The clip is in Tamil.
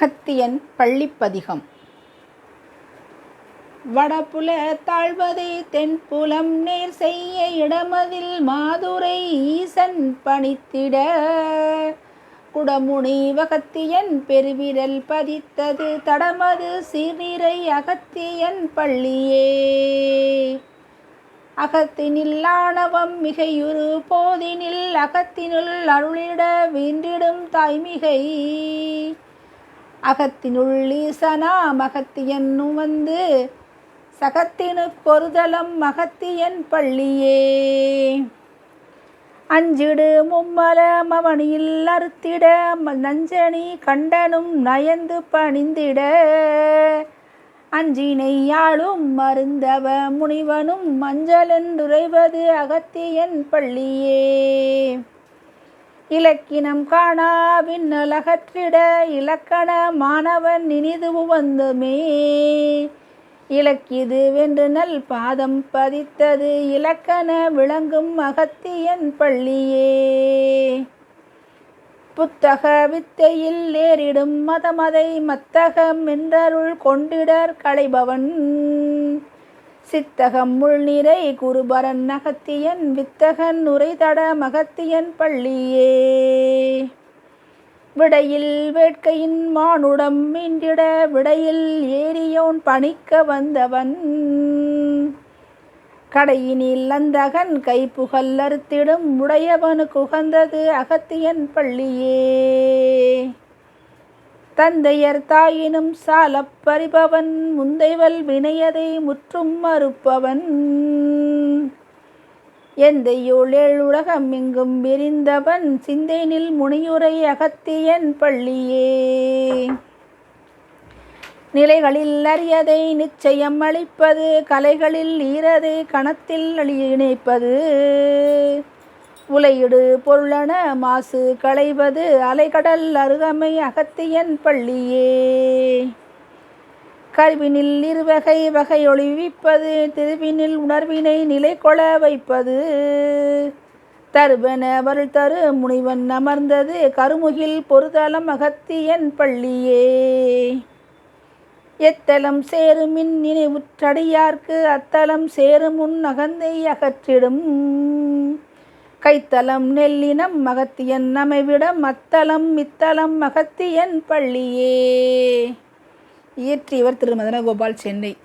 அகத்தியன் பள்ளிப்பதிகம். வடபுல தாழ்வதை தென்புலம் நேர் செய்ய இடமதில் மாதுரை ஈசன் பணித்திட. குடமுனி வகத்தியன் பெருவிரல் பதித்தது தடமது சீர்நிறை அகத்தியன் பள்ளியே. அகத்தினில் மிகையுரு போதினில் அகத்தினுள் அருளிட வீண்டிடும் தாய்மிகை. அகத்தினுள் ஈசனாம் அகத்தியன் வந்து சகத்தினு கொருதலம் அகத்தியன் பள்ளியே. அஞ்சிடு மும்மல மவனியில் அறுத்திட ம- நஞ்சனி கண்டனும் நயந்து பணிந்திட. அஞ்சினை யாழும் மருந்தவ முனிவனும் மஞ்சளென்றுரைவது அகத்தியன் பள்ளியே. இலக்கினம் காணா விண்ணலகற்றிட இலக்கண மாணவன் இனிது வந்துமே. இலக்கிது வென்று நல் பாதம் பதித்தது இலக்கண விளங்கும் அகத்தியன் பள்ளியே. புத்தக வித்தையில் நேரிடும் மதமதை மத்தகம் என்றருள் கொண்டிடர் களைபவன் சித்தகம் முள்நிறை குருபரன் அகத்தியன் வித்தகன் உரைதட மகத்தியன் பள்ளியே. விடையில் வேட்கையின் மானுடம் மீண்டிட விடையில் ஏரியோன் பணிக்க வந்தவன். கடையினில் அந்தகன் கைப்புகல் அறுத்திடும் உடையவனு குகந்தது அகத்தியன் பள்ளியே. தந்தையர் தாயினும் சாலப்பறிபவன் முந்தைவல் வினையதை முற்றும் மறுப்பவன். எந்தையுள் உலகம் எங்கும் விரிந்தவன் சிந்தைனில் முனியுரை அகத்தியன் பள்ளியே. நிலைகளில் அறியதை நிச்சயம் அளிப்பது கலைகளில் ஈரதை கணத்தில் இணைப்பது. உலையிடு பொருளன மாசு களைவது அலைகடல் அருகமை அகத்தியன் பள்ளியே. கருவினில் இருவகை வகை ஒளிவிப்பது திருவினில் உணர்வினை நிலை கொள வைப்பது. தருவன வருள் தரு முனிவன் அமர்ந்தது கருமுகில் பொறுதலம் அகத்தியன் பள்ளியே. எத்தலம் சேருமின் நினைவுற்றடியார்க்கு அத்தலம் சேருமுன் அகந்தை அகற்றிடும். கைத்தலம் நெல்லினம் மகத்தியன் அமைவிடம் மத்தளம் மித்தளம் மகத்தியன் பள்ளியே. இயற்றியவர் திரு மதனகோபால் சென்னை.